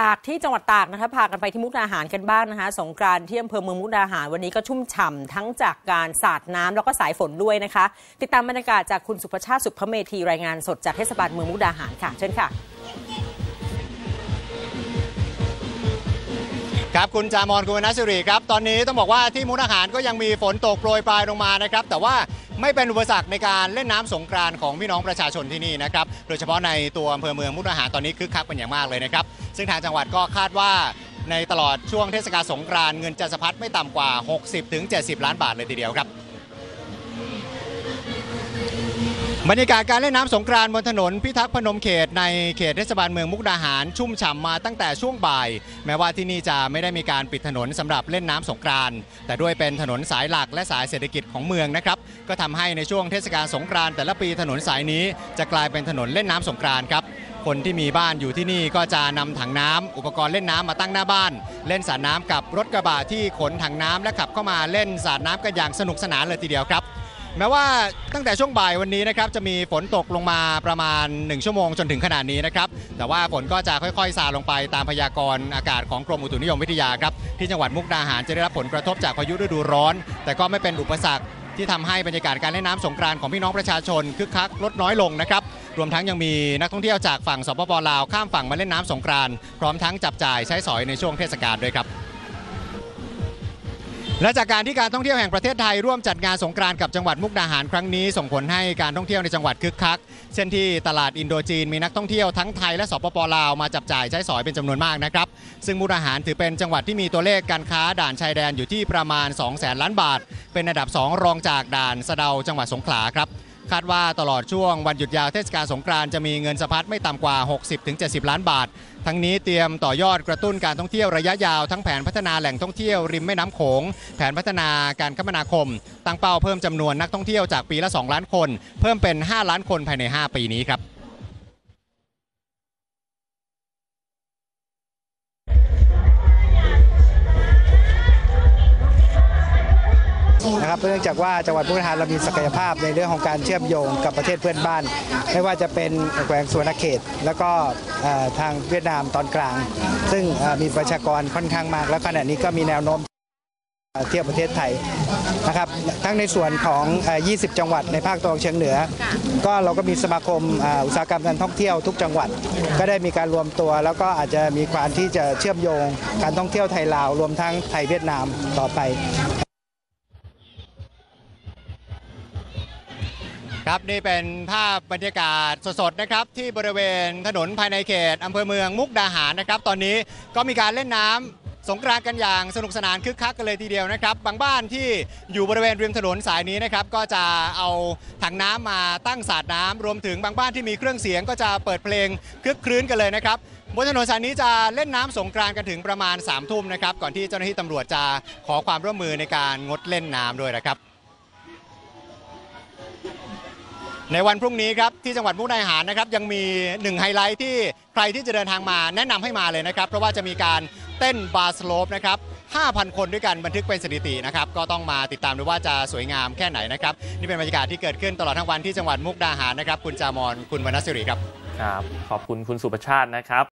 ตากที่จังหวัดตากนะคะพากันไปที่มุกดาหารกันบ้างนะคะ สงกรานที่อำเภอเมืองมุกดาหารวันนี้ก็ชุ่มฉ่ำทั้งจากการสาดน้ำแล้วก็สายฝนด้วยนะคะ ติดตามบรรยากาศจากคุณสุภชาติสุภเมธีรายงานสดจากเทศบาลเมืองมุกดาหารค่ะเชิญค่ะ ครับคุณจามอนคุณวรรณศิริครับ ตอนนี้ต้องบอกว่าที่มุกดาหารก็ยังมีฝนตกโปรยปลายลงมานะครับ แต่ว่าไม่เป็นอุปสรรคในการเล่นน้ำสงกรานของพี่น้องประชาชนที่นี่นะครับ โดยเฉพาะในตัวอำเภอเมืองมุกดาหารตอนนี้คึกคักเป็นอย่างมากเลยนะครับ ซึ่งทางจังหวัดก็คาดว่าในตลอดช่วงเทศกาลสงกรานเงินจะสะพัดไม่ต่ำกว่า 60-70 ล้านบาทเลยทีเดียวครับ บรรยากาศการเล่นน้ำสงกรานต์บนถนนพิทักษ์พนมเขตในเขตเทศบาลเมืองมุกดาหารชุ่มฉ่ำมาตั้งแต่ช่วงบ่าย แม้ว่าที่นี่จะไม่ได้มีการปิดถนนสำหรับเล่นน้ำสงกรานต์แต่ด้วยเป็นถนนสายหลักและสายเศรษฐกิจของเมืองนะครับก็ทำให้ในช่วงเทศกาลสงกรานต์แต่ละปีถนนสายนี้จะกลายเป็นถนนเล่นน้ำสงกรานต์ครับคนที่มีบ้านอยู่ที่นี่ก็จะนำถังน้ำอุปกรณ์เล่นน้ำมาตั้งหน้าบ้าน เล่นสาดน้ำกับรถกระบะที่ขนถังน้ำและขับเข้ามาเล่นสาดน้ำกันอย่างสนุกสนานเลยทีเดียวครับ แม้ว่าตั้งแต่ช่วงบ่ายวันนี้นะครับจะมีฝนตกลงมาประมาณ 1 ชั่วโมงจนถึงขนาดนี้นะครับแต่ว่าฝนก็จะค่อยๆซาลงไปตามพยากรณ์อากาศของกรมอุตุนิยมวิทยาครับที่จังหวัดมุกดาหารจะได้รับผลกระทบจากพายุฤดูร้อน แต่ก็ไม่เป็นอุปสรรคที่ทำให้บรรยากาศการเล่นน้ำสงกรานต์ของพี่น้องประชาชนคึกคักลดน้อยลงนะครับรวมทั้งยังมีนักท่องเที่ยวจากฝั่งสปปลาวข้ามฝั่งมาเล่นน้ำสงกรานต์พร้อมทั้งจับจ่ายใช้สอยในช่วงเทศกาลด้วยครับ และจากการที่การท่องเที่ยวแห่งประเทศไทยร่วมจัดงานสงกรานต์กับจังหวัดมุกดาหารครั้งนี้ ส่งผลให้การท่องเที่ยวในจังหวัดคึกคัก เช่นที่ตลาดอินโดจีนมีนักท่องเที่ยวทั้งไทยและสปปลาวมาจับจ่ายใช้สอยเป็นจำนวนมากนะครับ ซึ่งมุกดาหารถือเป็นจังหวัดที่มีตัวเลขการค้าด่านชายแดนอยู่ที่ประมาณ 2 0 0แสนล้านบาท เป็นอันดับ 2 รองจากด่านสะเดาจังหวัดสงขลาครับ คาดว่าตลอดช่วงวันหยุดยาวเทศกาลสงกรานต์จะมีเงินสะพัดไม่ต่ำกว่า 60-70 ล้านบาท ทั้งนี้เตรียมต่อยอดกระตุ้นการท่องเที่ยวระยะยาวทั้งแผนพัฒนาแหล่งท่องเที่ยวริมแม่น้ำโขง แผนพัฒนาการคมนาคม ตั้งเป้าเพิ่มจำนวนนักท่องเที่ยวจากปีละ 2 ล้านคน เพิ่มเป็น 5 ล้านคนภายใน 5 ปีนี้ครับ นะครับเนื่องจากว่าจังหวัดมุกดาหารเรามีศักยภาพในเรื่องของการเชื่อมโยงกับประเทศเพื่อนบ้าน ไม่ว่าจะเป็นแขวงสุวรรณเขต แล้วก็ทางเวียดนามตอนกลาง ซึ่งมีประชากรค่อนข้างมาก และขณะนี้ก็มีแนวโน้มเที่ยวประเทศไทยนะครับทั้งในส่วนของ 20 จังหวัดในภาคตะวันเฉียงเหนือ ก็เราก็มีสมาคมอุตสาหกรรมการท่องเที่ยวทุกจังหวัด ก็ได้มีการรวมตัว แล้วก็อาจจะมีความที่จะเชื่อมโยงการท่องเที่ยวไทยลาวรวมทั้งไทยเวียดนามต่อไป ครับนี่เป็นภาพบรรยากาศสดๆนะครับที่บริเวณถนนภายในเขตอำเภอเมืองมุกดาหารนะครับ ตอนนี้ก็มีการเล่นน้ำสงกรานต์กันอย่างสนุกสนานคึกคักกันเลยทีเดียวนะครับ บางบ้านที่อยู่บริเวณริมถนนสายนี้นะครับก็จะเอาถังน้ำมาตั้งสาดน้ำรวมถึงบางบ้านที่มีเครื่องเสียงก็จะเปิดเพลงคึกครื้นกันเลยนะครับบนถนนสายนี้จะเล่นน้ำสงกรานต์กันถึงประมาณ3ามทุ่มนะครับก่อนที่เจ้าหน้าที่ตำรวจจะขอความร่วมมือในการงดเล่นน้ำด้วยนะครับ ในวันพรุ่งนี้ครับที่จังหวัดมุกดาหารนะครับยังมีหนึ่งไฮไลท์ที่ใครที่จะเดินทางมาแนะนำให้มาเลยนะครับ เพราะว่าจะมีการเต้นบาร์สโลปนะครับ 5,000 คนด้วยกันบันทึกเป็นสถิตินะครับ ก็ต้องมาติดตามดูว่าจะสวยงามแค่ไหนนะครับ นี่เป็นบรรยากาศที่เกิดขึ้นตลอดทั้งวันที่จังหวัดมุกดาหารนะครับ คุณจามอนคุณวรรณศิริครับ ครับ ขอบคุณคุณสุประชาตินะครับ